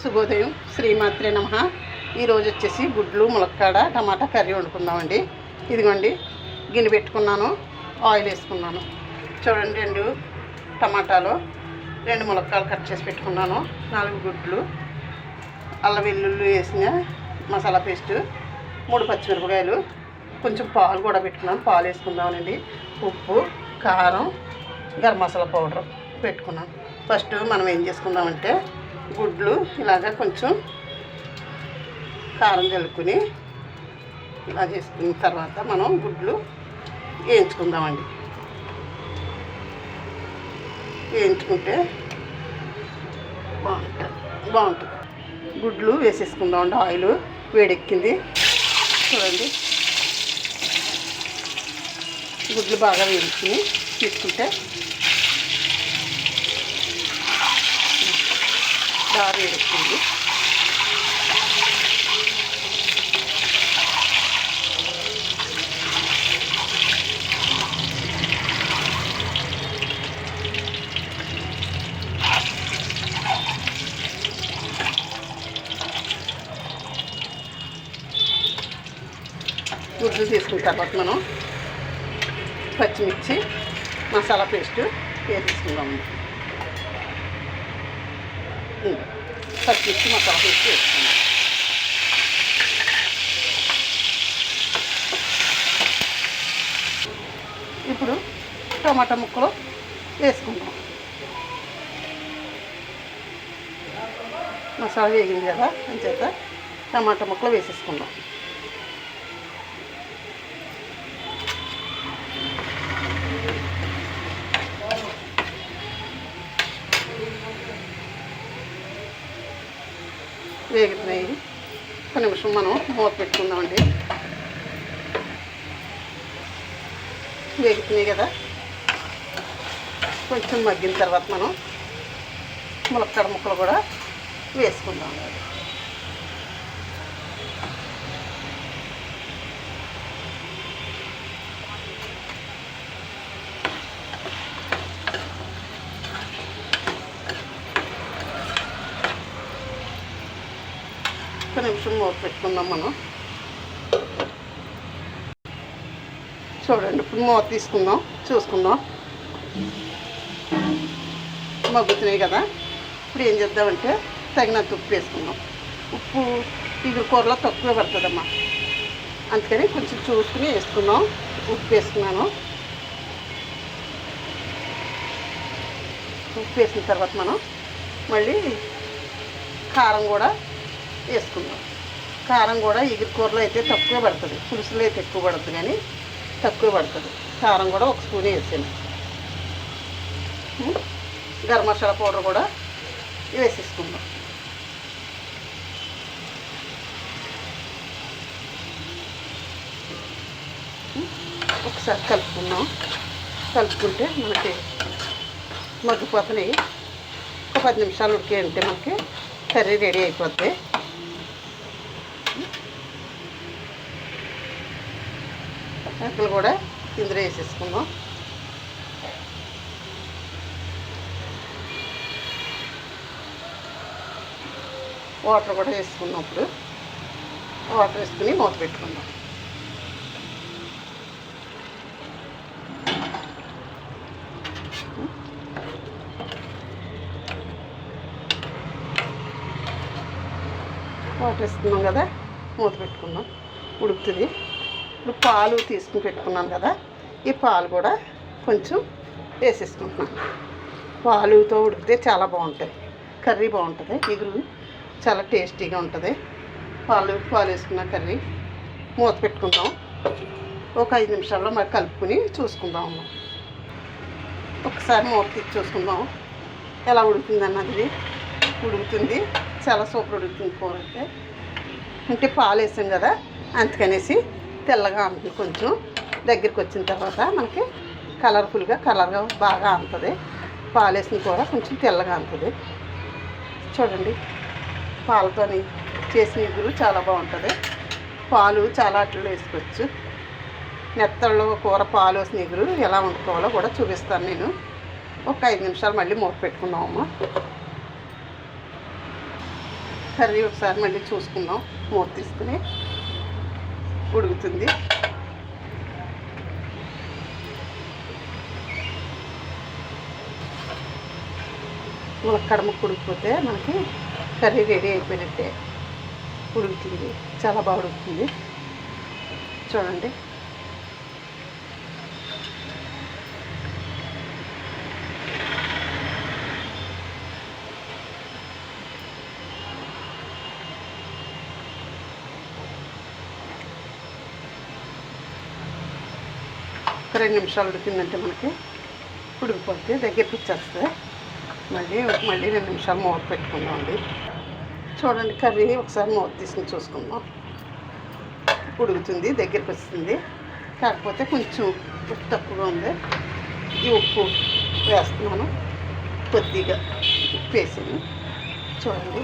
శుభోదయం శ్రీమాత్రే నమ. ఈరోజు వచ్చేసి గుడ్లు ములక్కాడ టమాటా కర్రీ వండుకుందామండి. ఇదిగోండి గిన్నె పెట్టుకున్నాను ఆయిల్ వేసుకున్నాను. చూడండి రెండు టమాటాలు రెండు ములక్కాయలు కట్ చేసి పెట్టుకున్నాను నాలుగు గుడ్లు అల్లం వెల్లుల్లి వేసిన మసాలా పేస్ట్ మూడు పచ్చిమిరపకాయలు కొంచెం పాలు కూడా పెట్టుకున్నాను. పాలు వేసుకుందామనండి. ఉప్పు కారం గరం మసాలా పౌడర్ పెట్టుకున్నాను. ఫస్ట్ మనం ఏం చేసుకుందామంటే గుడ్లు ఇలాగ కొంచెం కారం కలుపుకుని ఇలా చేసుకున్న తర్వాత మనం గుడ్లు వేయించుకుందామండి. వేయించుకుంటే బాగుంటుంది. బాగుంటుంది. గుడ్లు వేసేసుకుందామండి. ఆయిల్ వేడెక్కింది. చూడండి. గుడ్లు బాగా వేయించుకుని తీసుకుంటే బాగా వేడెక్కింది గుడ్లు తీసుకున్న తర్వాత మనం పచ్చిమిర్చి మసాలా పేస్ట్ వేసేసుకుందాము ఉమ్. పచ్చిమిర్చి మసాలా పేస్ట్ ఇప్పుడు టమాటా ముక్కలు వేసుకుంటాం మసాలా వేగింది కదా అంచేత టమాటా ముక్కలు వేసేసుకుందాం వేగుతున్నాయి. ఒక నిమిషం మనం మూత పెట్టుకుందామండి. వేగుతున్నాయి కదా. కొంచెం మగ్గిన తర్వాత మనం ములక్కడ ముక్కలు కూడా వేసుకుందాం ఒక నిమిషం మూత పెట్టుకుందాం మనం. చూడండి ఇప్పుడు మూత తీసుకుందాం చూసుకుందాం. మగ్గుతున్నాయి కదా. ఇప్పుడు ఏం చేద్దామంటే తగినంత ఉప్పు వేసుకుందాం. ఉప్పు ఇది కూరలో తక్కువ పడుతుందమ్మా. అందుకని కొంచెం చూసుకుని వేసుకుందాం. ఉప్పు వేసుకున్నాను. ఉప్పు వేసిన తర్వాత మనం మళ్ళీ కారం కూడా వేసుకుందాం. కారం కూడా ఎగిరి కూరలో అయితే తక్కువ పడుతుంది. పులుసులో అయితే ఎక్కువ పడుతుంది కానీ తక్కువ పడుతుంది. కారం కూడా ఒక స్పూన్ వేసాను గరం మసాలా పౌడర్ కూడా వేసేసుకుందాం. ఒకసారి కలుపుకుందాం. కలుపుకుంటే మనకి మగ్గిపోతున్నాయి. ఒక పది నిమిషాలు ఉడికే ఉంటే మనకి కర్రీ రెడీ అయిపోద్ది. అక్కలు కూడా ఇందులో వేసేసుకుందాం. వాటర్ కూడా వేసుకున్నప్పుడు వాటర్ వేసుకుని మూత పెట్టుకుందాం. వాటర్ వేసుకున్నాం కదా మూత పెట్టుకుందాం. ఉడుకుతుంది. ఇప్పుడు పాలు తీసుకుని పెట్టుకున్నాను కదా ఈ పాలు కూడా కొంచెం వేసేసుకుంటున్నాను. పాలుతో ఉడికితే చాలా బాగుంటుంది కర్రీ బాగుంటుంది. ఎగురు చాలా టేస్టీగా ఉంటుంది. పాలు పాలు వేసుకున్న కర్రీ మూత పెట్టుకుందాం. ఒక ఐదు నిమిషాల్లో మరి కలుపుకుని చూసుకుందాం అమ్మ. ఒకసారి మూత తీసి చూసుకుందాం. ఎలా ఉడుకుతుంది అన్నది. ఉడుకుతుంది. చాలా సూపర్ ఉడుకుతుంది కూర అయితే. అంటే పాలు వేసాం కదా అందుకనేసి తెల్లగా ఉంటుంది కొంచెం. దగ్గరికి వచ్చిన తర్వాత మనకి కలర్ఫుల్గా కలర్గా బాగా అంతుంది పాలు వేసిన కూర కొంచెం తెల్లగా అంటుంది చూడండి పాలతోని చేసిన ఇగురు చాలా బాగుంటుంది. పాలు చాలా అట్లు వేసుకోవచ్చు. మెత్తల్లో కూర పాలు వేసిన ఇగురు ఎలా వండుకోవాలో కూడా చూపిస్తాను నేను. ఒక ఐదు నిమిషాలు మళ్ళీ మూత పెట్టుకున్నాము కర్రీ ఒకసారి మళ్ళీ చూసుకుందాం. మూత తీసుకుని ఉడుకుతుంది ములక్కడ ముక్క ఉడికిపోతే మనకి కర్రీ రెడీ అయిపోయినట్టే. ఉడుకుతుంది చాలా బాగా ఉడుకుతుంది చూడండి. ఒక రెండు నిమిషాలు ఉడికిందంటే మనకి ఉడికిపోతే దగ్గర పిచ్చేస్తుంది మళ్ళీ మళ్ళీ రెండు నిమిషాలు మూత పెట్టుకుందామండి చూడండి కర్రీ ఒకసారి మూత తీసుకుని చూసుకుందాం. ఉడుకుతుంది దగ్గరికి వస్తుంది కాకపోతే కొంచెం ఉప్పు తక్కువగా ఉంది. ఈ ఉప్పు వేస్తున్నాను. కొద్దిగా ఉప్పు వేసాను. చూడండి.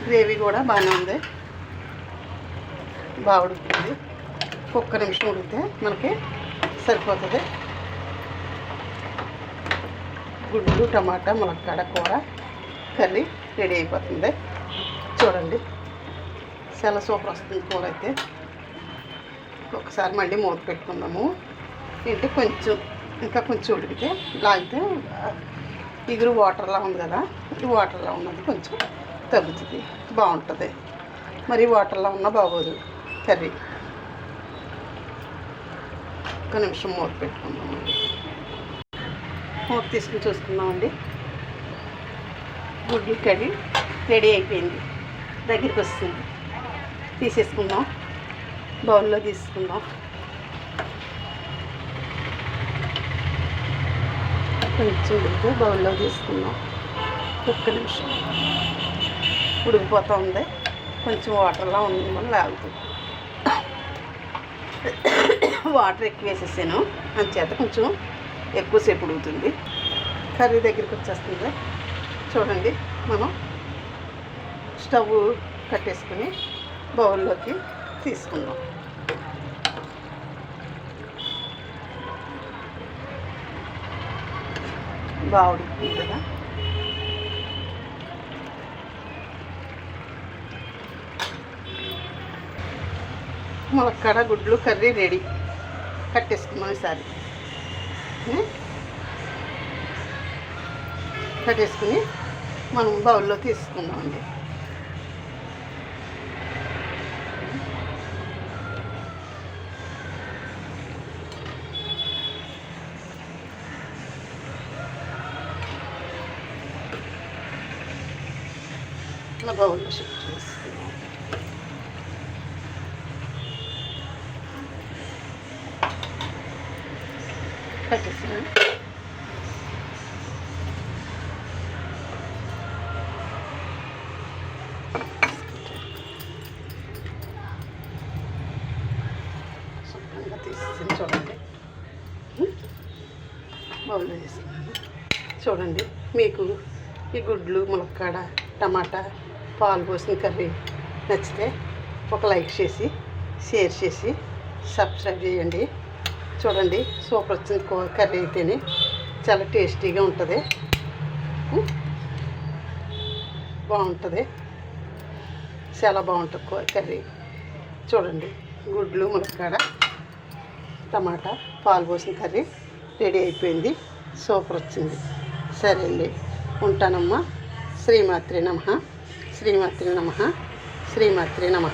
గ్రేవీ కూడా బాగానే ఉంది. బాగా ఉడుకుతుంది. ఒక్క నిమిషం ఉడికితే మనకి సరిపోతుంది. గుడ్లు టమాటా ములక్కాడ కూర కర్రీ రెడీ అయిపోతుంది. చూడండి. చాలా సూపర్ వస్తుంది కూర అయితే. ఒకసారి మళ్ళీ మూత పెట్టుకుందాము. ఏంటి? కొంచెం ఇంకా కొంచెం ఉడికితే లాగితే ఇగురు వాటర్లా ఉంది కదా ఈ వాటర్లా ఉన్నది కొంచెం తగ్గుతుంది. బాగుంటుంది. మరి వాటర్లా ఉన్నా బాగోదు. కర్రీ. ఒక్క నిమిషం మూత పెట్టుకుందామండి. మూత తీసుకుని చూసుకుందామండి. గుడ్లు కడి రెడీ అయిపోయింది. దగ్గరికి వస్తుంది. తీసేసుకుందాం. బౌల్లో తీసుకుందాం. కొంచెం ఉడుకు బౌల్లో తీసుకుందాం. ఒక్క నిమిషం. ఉడికిపోతూ ఉంది. కొంచెం వాటర్లా ఉంది. మనం లాగుతుంది వాటర్ ఎక్కువ వేసేసాను. అంచేత కొంచెం ఎక్కువసేపు ఉడుగుతుంది కర్రీ దగ్గరికి వచ్చేస్తుంది. చూడండి మనం స్టవ్ కట్టేసుకుని బౌల్లోకి తీసుకుందాం. బాగా ఉడుకుతుంది కదా? ములక్కాడ గుడ్లు కర్రీ రెడీ. కట్టేసుకున్నాం ఈసారి. కట్టేసుకుని మనం బౌల్లో తీసుకుందామండి. బౌల్లో షిఫ్ట్ చేసి. బౌల్లో వేసుకున్నాను చూడండి మీకు ఈ గుడ్లు ములక్కాడ టమాటా పాలు పోసిన కర్రీ నచ్చితే ఒక లైక్ చేసి షేర్ చేసి సబ్స్క్రైబ్ చేయండి. చూడండి సూపర్ వచ్చింది కర్రీ అయితేనే చాలా టేస్టీగా ఉంటుంది. బాగుంటుంది. చాలా బాగుంటుంది కర్రీ. చూడండి గుడ్లు ములక్కాడ టమాటా పాలు పోసిన కర్రీ. రెడీ అయిపోయింది. సూపర్ వచ్చింది. సరే అండి ఉంటానమ్మా. శ్రీమాత్రి నమ. శ్రీమాత్రి నమ. శ్రీమాత్రి నమ.